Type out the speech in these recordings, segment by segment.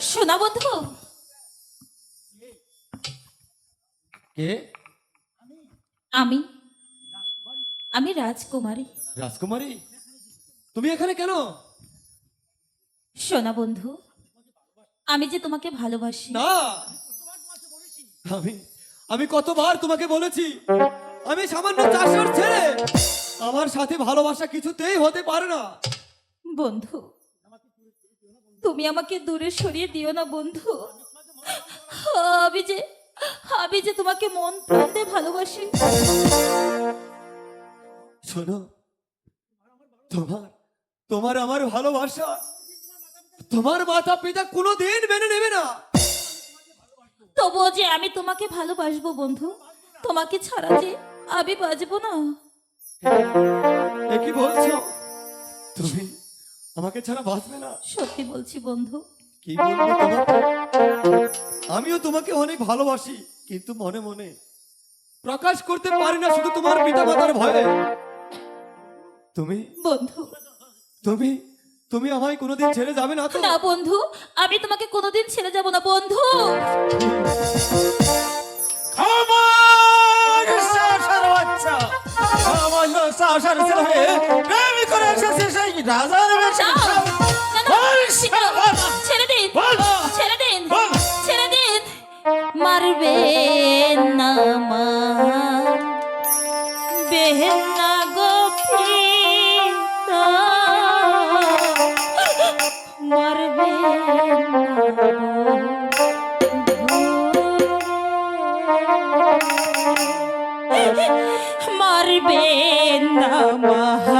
শোনা বন্ধু। কে? আমি। আমি রাজকুমারী। রাজকুমারী? তুমি এখানে কেন? সোনা বন্ধু আমি যে তোমাকে ভালোবাসি। না। আমি আমি কতবার তোমাকে বলেছি আমি সামান্য চাষর ছেলে। আমার সাথে ভালোবাসা কিছুতেই হতে পারে না। বন্ধু তুমি আমাকে দূরে সরিয়ে দিও না বন্ধু। আমি যে আমি যে তোমাকে মন প্রাণ দিয়ে ভালোবাসি। শোনো তোমার তোমার আমার ভালোবাসা তোমার মাতা পিতা কোনোদিন মেনে নেবে না। তবুও যে আমি তোমাকে ভালোবাসবো বন্ধু তোমাকে ছাড়া যে আমি বাজবো না। কি বলছো? তুমি আমাকে ছাড়া বাঁচবে না। সত্যি বলছি বন্ধু। কি বলব তোমাকে? আমিও তোমাকে অনেক ভালোবাসি কিন্তু মনে মনে প্রকাশ করতে পারি না শুধু তোমার পিতা মাতার ভয়ে। তুমি? বন্ধু। তুমি? তুমি আমায় কোনোদিন ছেড়ে যাবে না তো? না বন্ধু আমি তোমাকে কোনোদিন ছেড়ে যাব না বন্ধু। আমার সাহসের বাচ্চা। সামান্য সাহসের ছেলে। হয়ে প্রেমী করে এসেছে সেই রাজার ছেড়ে দিন বল। ছেড়ে দিন বল। ছেড়ে দিন। মারবে না মারবে না গো মারবে মারবে না মারবে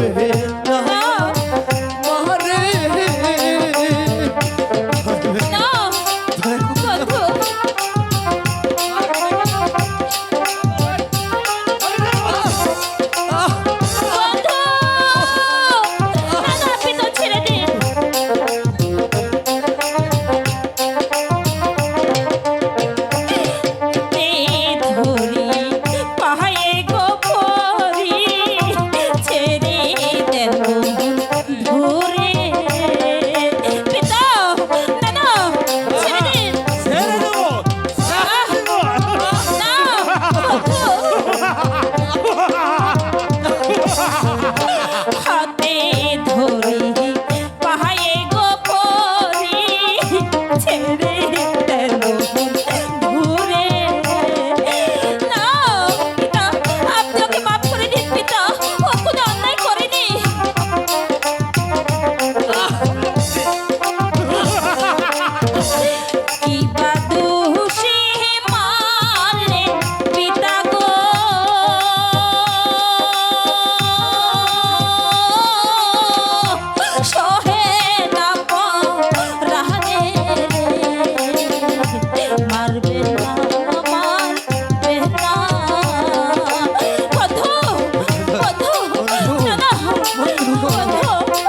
पे বন্ধু।